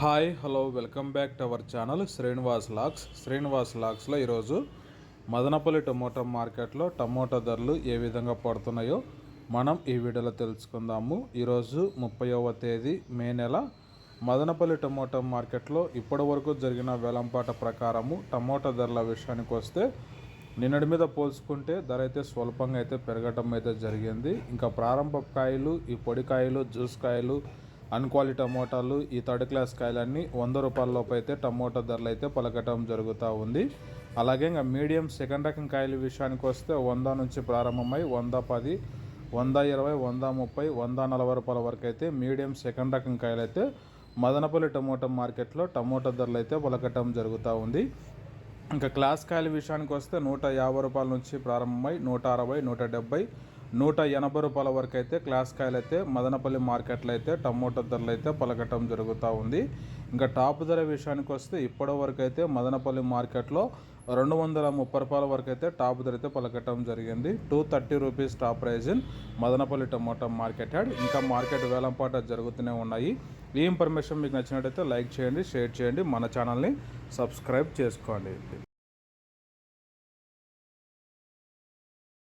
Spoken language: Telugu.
Hi hello welcome back to our channel Srinivas locks Srinivas లాక్స్లో ఈరోజు మదనపల్లి టమోటా మార్కెట్లో టమోటా ధరలు ఏ విధంగా పడుతున్నాయో మనం ఈ వీడియోలో తెలుసుకుందాము. ఈరోజు ముప్పైవ తేదీ మే నెల. మదనపల్లి టమోటా మార్కెట్లో ఇప్పటి వరకు జరిగిన వేలంపాట ప్రకారము టమోటా ధరల విషయానికి వస్తే నిన్నటి మీద పోల్చుకుంటే ధర అయితే స్వల్పంగా అయితే పెరగటం అయితే జరిగింది. ఇంకా ప్రారంభ కాయలు ఈ పొడి కాయలు జ్యూస్ కాయలు అన్క్వాలిటీ టమోటాలు ఈ థర్డ్ క్లాస్ కాయలన్నీ వంద రూపాయల లోపు అయితే టమోటా ధరలు అయితే పలకటం జరుగుతూ ఉంది. అలాగే ఇంకా మీడియం సెకండ్ రకం కాయల విషయానికి వస్తే వంద నుంచి ప్రారంభమై వంద పది వంద ఇరవై వంద ముప్పై వంద నలభై రూపాయల వరకు అయితే మీడియం సెకండ్ రకం కాయలు అయితే మదనపల్లి టమోటా మార్కెట్లో టమోటా ధరలు అయితే పలకటం జరుగుతూ ఉంది. ఇంకా క్లాస్ కాయల విషయానికి వస్తే నూట యాభై రూపాయల నుంచి ప్రారంభమై నూట అరవై నూట డెబ్బై నూట ఎనభై రూపాయల వరకు అయితే క్లాస్ కాయలు అయితే మదనపల్లి మార్కెట్లో అయితే టమోటా ధరలు అయితే పలకటం జరుగుతూ ఉంది. ఇంకా టాప్ ధర విషయానికి వస్తే ఇప్పటి వరకు అయితే మదనపల్లి మార్కెట్లో రెండు వందల ముప్పై రూపాయల వరకు అయితే టాప్ ధర అయితే పలకటం జరిగింది. Two thirty rupees top price in Madanapalle tomato market yard. ఇంకా మార్కెట్ వేలంపాట జరుగుతూనే ఉన్నాయి. ఈ ఇన్ఫర్మేషన్ మీకు నచ్చినట్టయితే లైక్ చేయండి షేర్ చేయండి. మన ఛానల్ని సబ్స్క్రైబ్ చేసుకోండి.